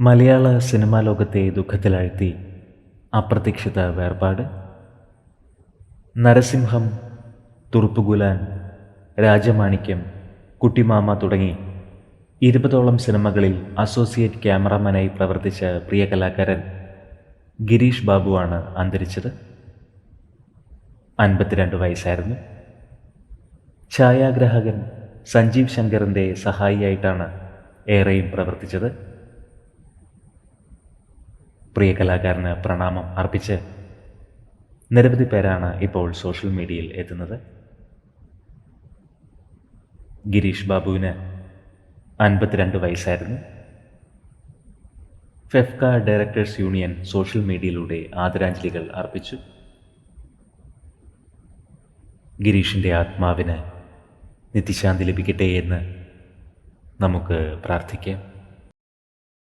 മലയാള cinema ലോകത്തെ ദുഃഖത്തിലാഴ്ത്തി അപ്രതീക്ഷിത വേർപാട്. നരസിംഹം തുറുപ്പുകുലാൻ രാജമാണിക്യം കുട്ടിമാമ തുടങ്ങി ഇരുപതോളം സിനിമകളിൽ അസോസിയേറ്റ് ക്യാമറാമാനായി പ്രവർത്തിച്ച പ്രിയ കലാകാരൻ ഗിരീഷ് ബാബുവാണ് അന്തരിച്ചത്. അൻപത്തിരണ്ട് വയസ്സായിരുന്നു. ഛായാഗ്രാഹകൻ സഞ്ജീവ് ശങ്കറിന്റെ സഹായിയായിട്ടാണ് ഏറെയും പ്രവർത്തിച്ചത്. പ്രിയ കലാകാരന് പ്രണാമം അർപ്പിച്ച് നിരവധി പേരാണ് ഇപ്പോൾ സോഷ്യൽ മീഡിയയിൽ എത്തുന്നത്. ഗിരീഷ് ബാബുവിന് അൻപത്തിരണ്ട് വയസ്സായിരുന്നു. ഫെഫ്ക ഡയറക്ടേഴ്സ് യൂണിയൻ സോഷ്യൽ മീഡിയയിലൂടെ ആദരാഞ്ജലികൾ അർപ്പിച്ചു. ഗിരീഷിന്റെ ആത്മാവിന് നിത്യശാന്തി ലഭിക്കട്ടെ എന്ന് നമുക്ക് പ്രാർത്ഥിക്കാം.